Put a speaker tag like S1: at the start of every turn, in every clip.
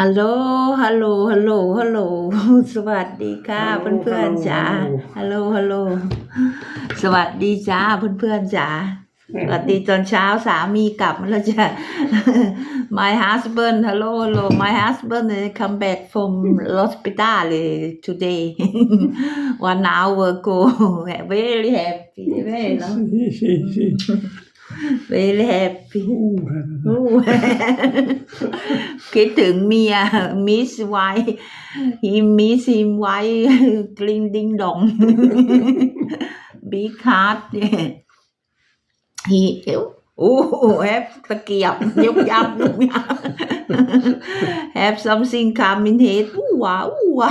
S1: ฮัลโหล ฮัลโหล ฮัลโหล ฮัลโหล สวัสดีค่ะ
S2: ฮัลโหล
S1: เพื่อนๆจ๋า
S2: ฮัลโหล
S1: ฮัลโหล ฮัลโหล สวัสดีจ้าเพื่อนๆจ๋า สวัสดีตอนเช้าสามีกลับมาแล้วจ้ะ My husband hello hello my husband eh, come back from hospital eh, today one hour ago very happy very no?
S2: Sí, sí, sí.
S1: very happy
S2: Uh,
S1: อู้คิดถึงเมียมิสไว้ he miss him ไว้กลิ้งดิ้งดอง big heart เนี่ย he โอ้แฮปตะเกียบยุบยับยุบยับ have something come in head อู้ว้าอู้ว้า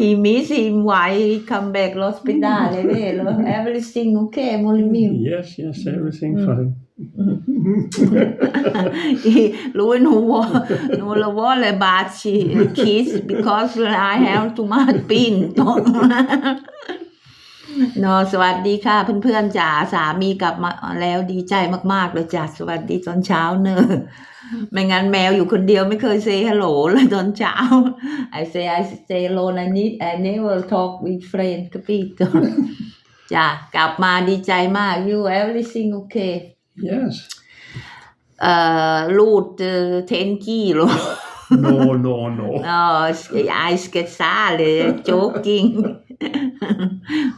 S1: he miss him ไว้ come back hospital เลยเว้ยแล้ว everything okay มลิมิว
S2: yes, yes, everything fine.
S1: รู้หนูว่าหนูละว่าเลยบาดชี kids because I have too much pain เนอะสวัสดีค่ะเพื่อนๆจ๋าสามีกลับมาแล้วดีใจมากๆเลยจ้ะสวัสดีตอนเช้าเนอะ ไม่งั้นแมวอยู่คนเดียวไม่เคยเซฮัลโหลเลยตอนเช้า I say I stay alone I need I never talk with friend กับพี่ตัวจ้ะกลับมาดีใจมาก you everything okay
S2: Yes.
S1: เอ่อรูดเทนกี้โล
S2: No, no, no.
S1: อ๋อไอสเกตซาเลยโจ๊กกิ้ง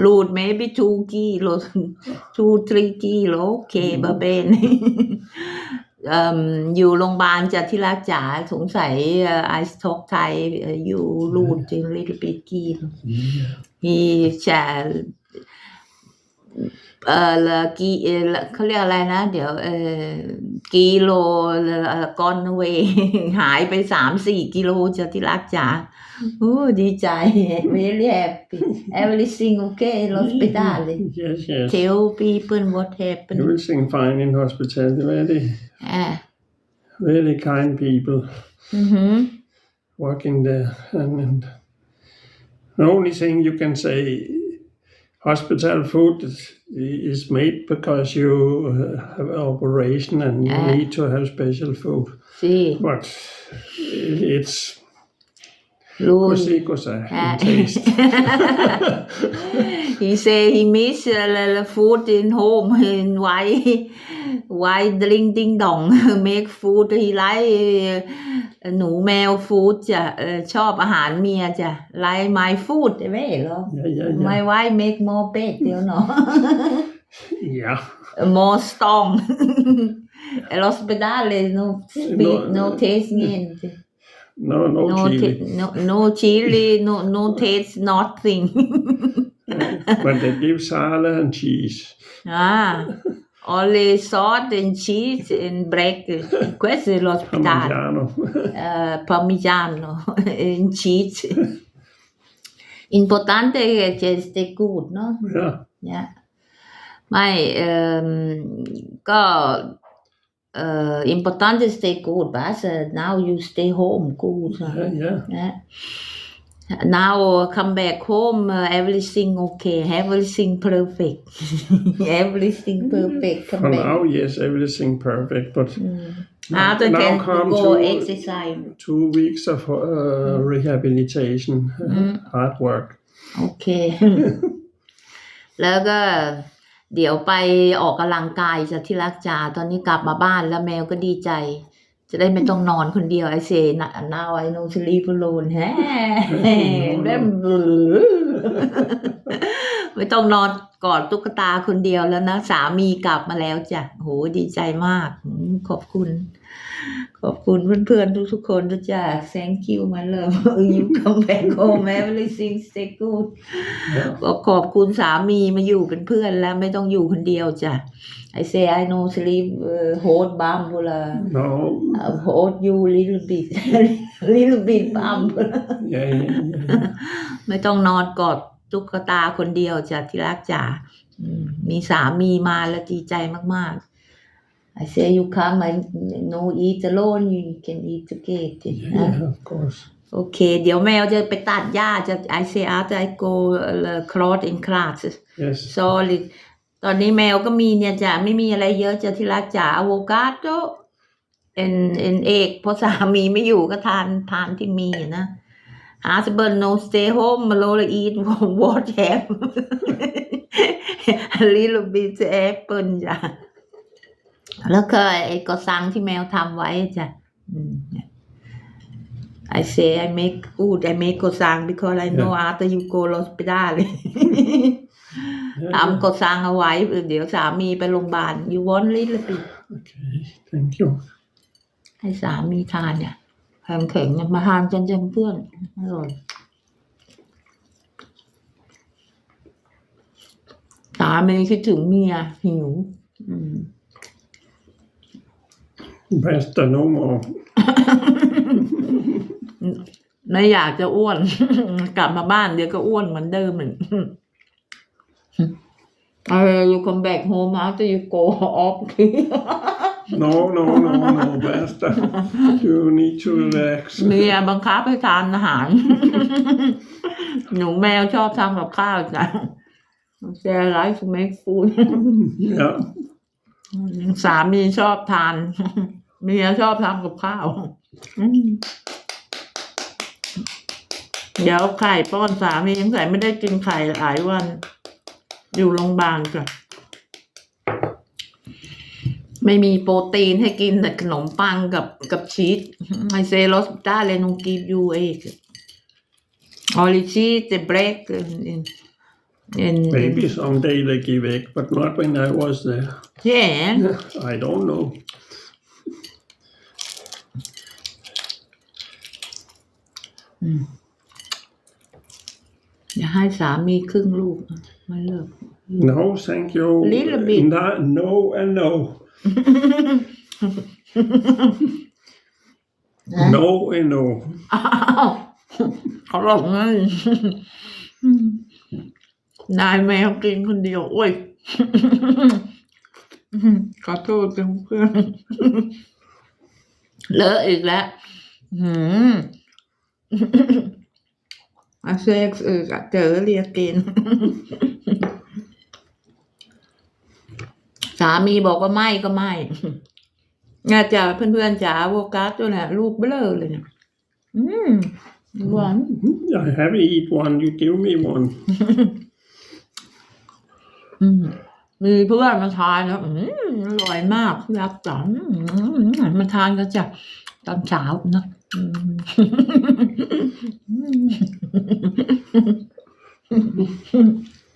S1: รูด maybe two กิโล two three กิโลโอเคบะเบนเอ่มอยู่โรงพยาบาลจะที่รักจ๋าสงสัยไอสท็อกไทยเอ่ออยู่รูดจริงลิตปิกิโล
S2: Yeah.
S1: มีจะเอ่อละกีเอ่อละเขาเรียกอะไรนะ เดี๋ยวเอ่อกิโลก้อนเวหายไปสามสี่กิโลจะที่รักจ๋า โอ้ดีใจ very happy everything okay in hospital
S2: Yes, yes.
S1: tell people what happened
S2: Everything fine in hospital. Very,
S1: อ่า
S2: very kind people
S1: อือหือ
S2: working there. And, and the only thing you can say, hospital food is, is made because you uh, have an operation and you
S1: Ah.
S2: need to have special food.
S1: สิ
S2: But it's
S1: รู้
S2: così cos'è
S1: Ah.
S2: in taste.
S1: he say he miss uh, the, the food in home in why why drink ding dong make food he like uh, หนูแมวฟู้ดจ้ะเอ่อชอบอาหารเมียจ้ะ like my food ไม่เหรอ
S2: Yeah, yeah, yeah.
S1: my wife make more bed เดี๋ยวเนาะ
S2: Yeah.
S1: more strong l'ospedale no speak no taste niente
S2: No, no,
S1: no
S2: chili.
S1: ta- no no chili no no taste nothing
S2: but they give salad and cheese.
S1: Ah, only salt and cheese and bread. Questo è l'ospedale.
S2: Parmigiano.
S1: Uh, parmigiano and cheese. Importante che c'è stay good, no?
S2: yeah.
S1: Yeah. ไม่เอ่อก็ เอ่อ important to stay good but uh, now you stay home good
S2: Yeah, yeah.
S1: yeah. Now come back home, uh, everything okay, everything perfect, everything perfect. Come
S2: For
S1: back.
S2: now, yes, everything perfect. But
S1: After
S2: now
S1: can
S2: come
S1: go
S2: two,
S1: exercise.
S2: two weeks of uh, rehabilitation, uh, hard work.
S1: โอเค แล้วก็ เดี๋ยวไปออกกำลังกายจะที่รักจาตอนนี้กลับมาบ้านแล้วแมวก็ดีใจ จะได้ไม่ต้องนอนคนเดียวไอเซนหนาวไอโนสลีปโลนแฮเริ่มไม่ต้องนอนกอดตุ๊กตาคนเดียวแล้วนะ สามีกลับมาแล้วจ้ะโหดีใจมากขอบคุณ ขอบคุณเพื่อนๆ ทุกๆ คนด้วยจ้ะ thank you my love you come back home everything stay good
S2: Yeah.
S1: ก็ขอบคุณสามีมาอยู่เป็นเพื่อนแล้วไม่ต้องอยู่คนเดียวจ้ะ I say I know sleep uh, hold bum บุละ
S2: No.
S1: uh, hold you little bit little bit bum
S2: Yeah, yeah, yeah.
S1: ไม่ต้องนอนกอดตุ๊กตาคนเดียวจ้ะที่รักจ๋าอืมมีสามีมาแล้วดีใจมากๆ I say you come I no eat alone you can eat together
S2: Yeah,
S1: นะ
S2: yeah, of course.
S1: โอเคเดี๋ยวแมวจะไปตัดหญ้าจะ I say after I go uh, cross in class
S2: Yes.
S1: sorry ตอนนี้แมวก็มีเนี่ยจ้ะไม่มีอะไรเยอะจะที่รักจ๋าอะโวคาโดเอ็นเอ็นเอกเพราะสามีไม่อยู่ก็ทานทานที่มีอะนะ husband no stay home มาโลละ eat what have a little bit apple จ้ะ แล้วก็ไอ้ก็สั่งที่แมวทำไว้จ้ะอืม I say I make good I make ก็สั่ง because I know after you go hospital เลย
S2: Yeah,
S1: ทำก็สั่งเอาไว้ เดี๋ยวสามีไปโรงพยาบาล you want little bit
S2: Okay, thank you.
S1: ให้สามีทานเนี่ยแข็งแข็งๆมาทานกันจังเพื่อนอร่อยสามีคิดถึงเมียหิว อืม
S2: Bästa no more.
S1: ไม่อยากจะอ้วน กลับมาบ้านเดี๋ยวก็อ้วนเหมือนเดิมเหมือนเออ you come back home after you go off
S2: No, no, no, no, bästa. You need to relax.
S1: เมียบังคับให้ทานอาหาร หนูแมวชอบทำกับข้าวจ้ะ Share life to make food
S2: Yeah,
S1: สามีชอบทาน เมียชอบทำกับข้าวอืมเดี๋ยวไข่ป้อนสามียังใส่ไม่ได้กินไข่หลายวัน อยู่โรงพยาบาลจ้ะไม่มีโปรตีนให้กินแต่ขนมปังกับกับชีสไอเซโรสตาเลยนงกีบยูเอกออริชีสเตเบรกเอ็นเอ็น
S2: maybe someday they give egg, but not when I was there.
S1: เย่
S2: I don't know.
S1: อย่าให้สามีครึ่งลูกนะไม่เลิก
S2: No, thank you.
S1: Little bit.
S2: No, no and no. No and no.
S1: อ้าวเขาบอกงั้นนายแมวกินคนเดียวโอ้ยขอโทษจังเพื่อนเลอะอีกแล้วหืม อาเซ็กซ์อีกอะเจอเรียกกิน สามีบอกว่าไม่ก็ไม่น่าจะเพื่อนๆจ๋าโวกัสตัวเนี่ยลูกเบลอเลยเนี่ยอืมหวาน
S2: I have eat one. You give me one.
S1: อืมมีเพื่อนมาทานแล้วอืมอร่อยมากรักจังอืมมาทานกันจ้ะตอนเช้านะอืม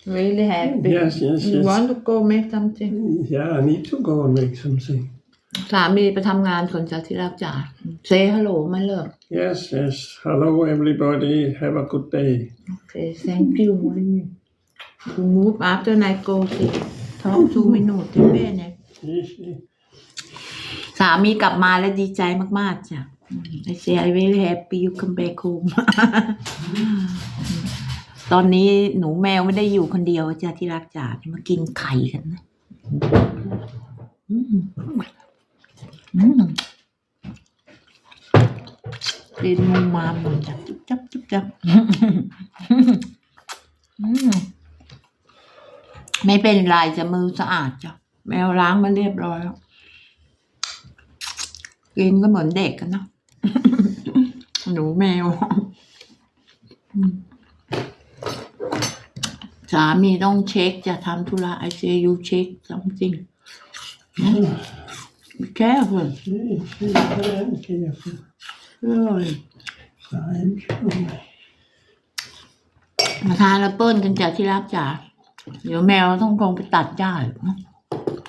S1: really happy
S2: Yes, yes,
S1: you
S2: yes.
S1: want to go make something
S2: Yeah, I need to go and make something.
S1: สามีไปทำงานคนจะที่รักจ๋า say hello ไม่เลิก
S2: Yes, yes. Hello, everybody. Have a good day.
S1: Okay, thank you, Molly. You move after I go to talk two minutes ที่แม่เนี่ย สามีกลับมาแล้วดีใจมากๆจ้ะอืม I say I very happy you come back home ตอนนี้หนูแมวไม่ได้อยู่คนเดียวจ้ะที่รักจ๋ามากินไข่กันนะอืมอืมกินมูมามหมจ้ะจุ๊บจับจุ๊บจับไม่เป็นไรจะมือสะอาดจ้ะแมวล้างมาเรียบร้อยแล้วกินก็เหมือนเด็กกันเนาะ หนูแมว สามีต้องเช็คจะทำธุระ I say you check something Be careful
S2: careful.
S1: เอ้ย
S2: I'm sure.
S1: มาทานแอปเปิ้ลกันจากที่รักจ๋าเดี๋ยวแมวต้องคงไปตัดหญ้า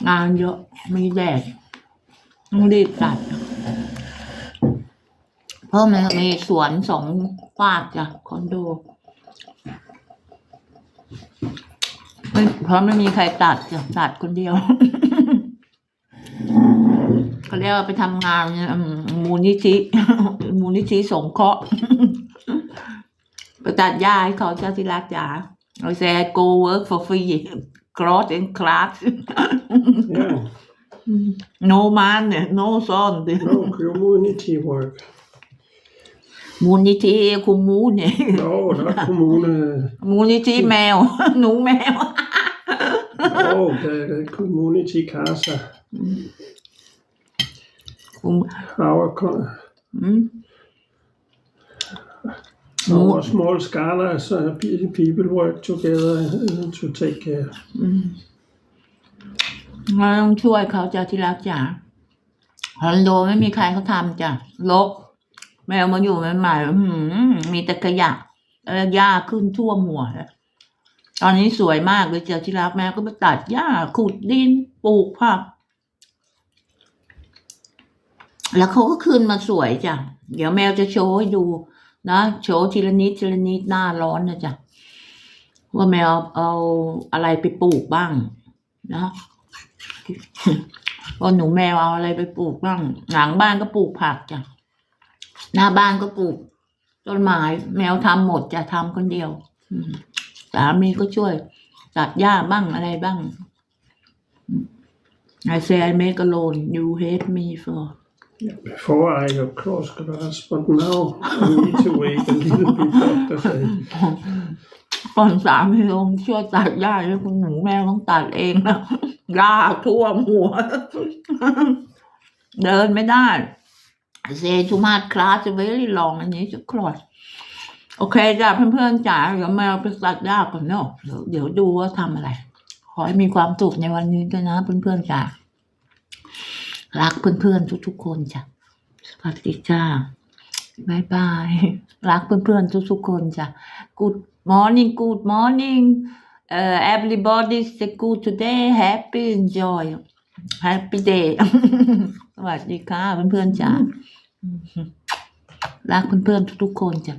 S1: งานเยอะมีแดดต้องรีบตัด เพราะมันมีสวนสองฝากจ้ะคอนโดไม่เพราะไม่มีใครตัดจ้ะตัดคนเดียวเขาเรียกว่าไปทำงานอืมมูลนิธิมูลนิธิสงเคราะห์ไปตัดหญ้าให้เขาเจ้าที่รักจ๋าเราแซ่ go work for free cross and class
S2: Yeah.
S1: no man เนี่ย no son
S2: No community work.
S1: มูลนิธิคุมมูเนี่ย
S2: No, not kommune.
S1: มูลนิธิแมว หนูแมว
S2: No, the, the community casa.
S1: คุม
S2: our co-
S1: อืม
S2: our small scala so pe- people work together uh, to take care.
S1: เราต้องช่วยเขาจ้ะที่รักจ๋าคอนโดไม่มีใครเขาทำจ้ะลก แมวมาอยู่ใหม่ๆมีแต่ขยะแล้วหญ้าขึ้นท่วมหัวตอนนี้สวยมากเลยเจ้ะที่รักแม่ก็ไปตัดหญ้าขุดดินปลูกผักแล้วเขาก็ขึ้นมาสวยจ้ะ เดี๋ยวแมวจะโชว์ให้ดู นะโชว์ทีละนิดทีละนิดหน้าร้อนนะจ๊ะว่าแมวเอาอะไรไปปลูกบ้าง นะว่าหนูแมวเอาอะไรไปปลูกบ้าง หลังบ้านก็ปลูกผักจ้ะ หน้าบ้านก็ปลูกต้นไม้แมวทำหมดจะทำคนเดียวอืมสามีก็ช่วย ตัดหญ้าบ้างอะไรบ้าง I say I make alone you hate me for
S2: Before I got cross grass, but now I need to wait a little bit. Doctor say.
S1: ก่อนสามีลงช่วยตัดหญ้าให้คุณหนูแม่ต้องตัดเองนะหญ้าท่วมหัว เดินไม่ได้ เซชูมาคลาสเวลี่ลองอันนี้จะคลอดโอเคจ้ะเพื่อนๆจ๋าเดี๋ยวมวไปตัดหญ้าก่อนเนาะเดี๋ยวดูว่าทำอะไร ขอให้มีความสุขในวันนี้ด้วยนะเพื่อนๆจ๋ารักเพื่อนๆทุกๆคนจ้ะสวัสดีจ้าบายบาย รักเพื่อนๆทุกๆคนจ้ะ Good morning, good morning. Uh, everybody say good today. Happy enjoy. Happy day. สวัสดีค่ะเพื่อนๆจ้ะรักเพื่อนๆทุกๆคนจ้ะ